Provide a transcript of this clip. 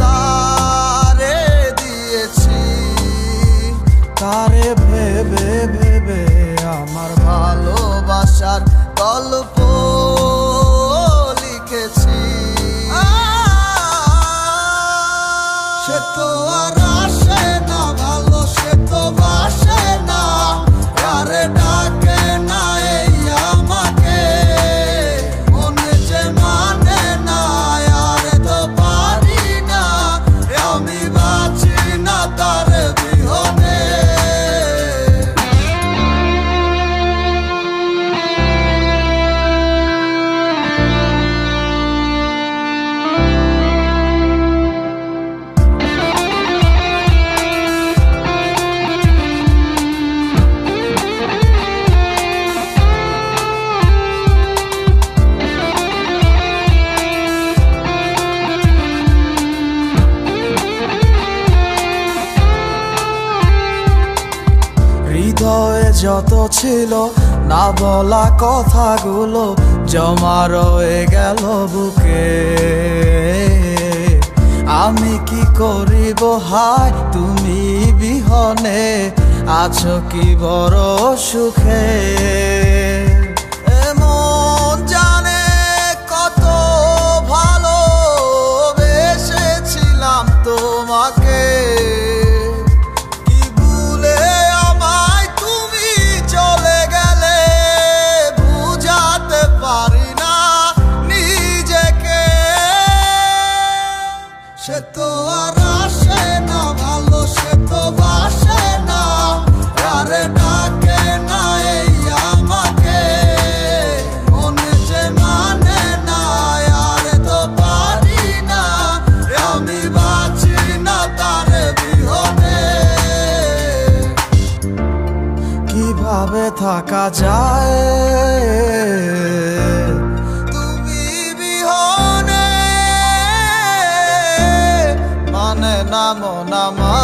তারে দিয়েছি। তারে ভেবে ভেবে আমার ভালোবাসার গল্প লিখেছি। সে তো আর যত ছিল, না বলা কথাগুলো জমা রয়ে গেল বুকে। আমি কি করিব? হায়, তুমি বিহনে আছো কি বড় সুখে? কীভাবে থাকা যায়। তুমি বিহনে মানে নাম নামা